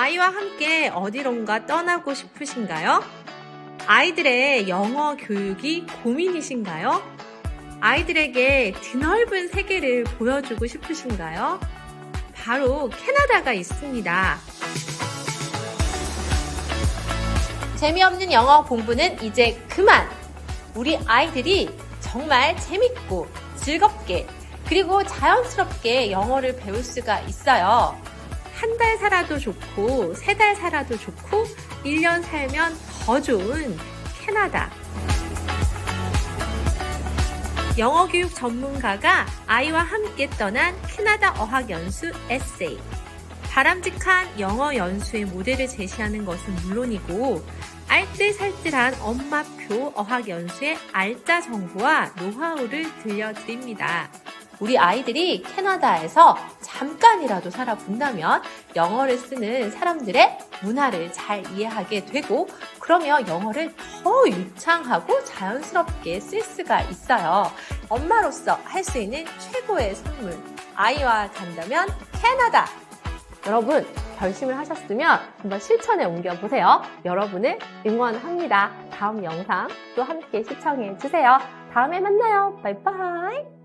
아이와 함께 어디론가 떠나고 싶으신가요? 아이들의 영어 교육이 고민이신가요? 아이들에게 드넓은 세계를 보여주고 싶으신가요? 바로 캐나다가 있습니다. 재미없는 영어 공부는 이제 그만! 우리 아이들이 정말 재밌고 즐겁게 그리고 자연스럽게 영어를 배울 수가 있어요. 한 달 살아도 좋고, 세 달 살아도 좋고, 1년 살면 더 좋은 캐나다. 영어 교육 전문가가 아이와 함께 떠난 캐나다 어학 연수 에세이. 바람직한 영어 연수의 모델을 제시하는 것은 물론이고, 알뜰살뜰한 엄마표 어학 연수의 알짜 정보와 노하우를 들려드립니다. 우리 아이들이 캐나다에서 잠깐이라도 살아본다면 영어를 쓰는 사람들의 문화를 잘 이해하게 되고 그러면 영어를 더 유창하고 자연스럽게 쓸 수가 있어요. 엄마로서 할 수 있는 최고의 선물. 아이와 간다면 캐나다. 여러분, 결심을 하셨으면 한번 실천에 옮겨보세요. 여러분을 응원합니다. 다음 영상 또 함께 시청해 주세요. 다음에 만나요. 바이바이.